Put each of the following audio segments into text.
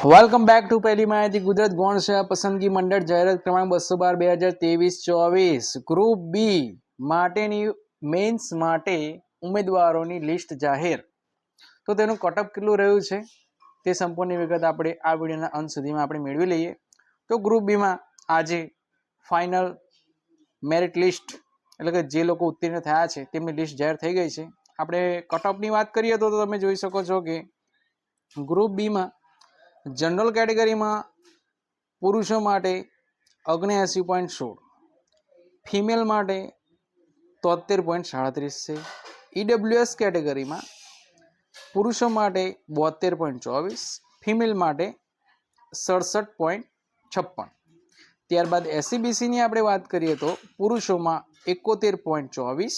Welcome back to પહેલી માહિતી. ગુજરાત ગૌણ સેવા પસંદગી મંડળ જાહેરાત ક્રમાંક બસો બાર, બે હજાર ત્રેવીસ, ચોવીસ. ગ્રુપ બી માટેની મેન્સ માટે ઉમેદવારોની લિસ્ટ જાહેર. તો તેનું કટઅપ કેટલું રહ્યું છે? તે સંપૂર્ણ વિગત આપણે આ વિડીયોના અંત સુધીમાં આપણે મેળવી લઈએ. તો ગ્રુપ બીમાં આજે ફાઇનલ મેરિટ લિસ્ટ એટલે કે જે લોકો ઉત્તીર્ણ થયા છે, તેમની લિસ્ટ જાહેર થઈ ગઈ છે. આપણે કટઅપની વાત કરીએ તો તમે જોઈ શકો છો કે ગ્રુપ બીમાં જનરલ કેટેગરીમાં પુરુષો માટે ઓગણ્યાસી પોઈન્ટ સોળ, ફિમેલ માટે તોતેર પોઈન્ટ સાડત્રીસ છે. ઈડબ્લ્યુએસ કેટેગરીમાં પુરુષો માટે બોતેર પોઈન્ટ ચોવીસ, ફિમેલ માટે સડસઠ પોઈન્ટ છપ્પન. ત્યારબાદ એસસીબીસીની આપણે વાત કરીએ તો પુરુષોમાં એકોતેર પોઈન્ટ ચોવીસ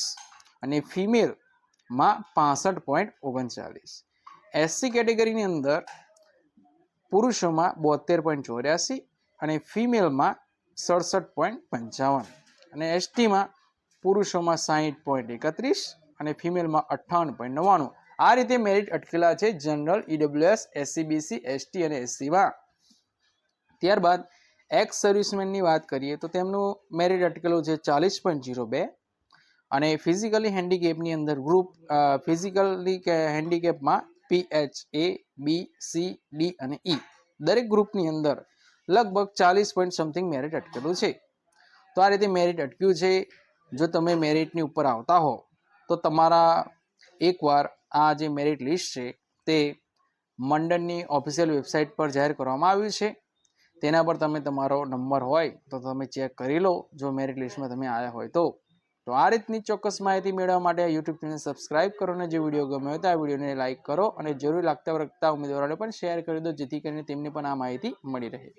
અને ફિમેલમાં પાસઠ પોઈન્ટ ઓગણચાલીસ. એસસી કેટેગરીની અંદર પુરુષોમાં બોતેર પોઈન્ટ ચોર્યાસી અને ફિમેલમાં સડસઠ પોઈન્ટ પંચાવન. અને એસટીમાં પુરુષોમાં સાહીઠ પોઈન્ટ એકત્રીસ અને ફિમેલમાં અઠ્ઠાવન પોઈન્ટ નવ્વાણું. આ રીતે મેરિટ અટકેલા છે જનરલ ઈડબ્લ્યુએસ એસસીબીસી એસટી અને એસસીમાં ત્યારબાદ એક્સ સર્વિસમેનની વાત કરીએ તો તેમનું મેરિટ અટકેલું છે ચાલીસ પોઈન્ટ જીરો બે. અને ફિઝિકલી હેન્ડીકેપની અંદર group physically હેન્ડીકેપમાં P H A B C D અને ઈ દરેક ગ્રુપની અંદર લગભગ ચાલીસ પોઈન્ટ સમથિંગ મેરિટ અટકેલું છે. તો આ રીતે મેરિટ અટક્યું છે. જો તમે મેરિટની ઉપર આવતા હો, તો તમારા એકવાર આ જે મેરિટ લિસ્ટ છે, તે મંડળની ઓફિશિયલ વેબસાઇટ પર જાહેર કરવામાં આવ્યું છે. તેના પર તમે તમારો નંબર હોય, તો તમે ચેક કરી લો. જો મેરિટ લિસ્ટમાં તમે આવ્યા હોય તો. તો આ રીતની ચોક્કસ માહિતી મેળવવા માટે યુટ્યુબ ચેનલ સબસ્ક્રાઇબ કરો અને જે વીડિયો ગમ્યો હોય તો આ વિડીયોને લાઇક કરો અને જરૂર લાગતા વળગતા ઉમેદવારોને પણ શેર કરી દો, જેથી કરીને તેમને પણ આ માહિતી મળી રહે.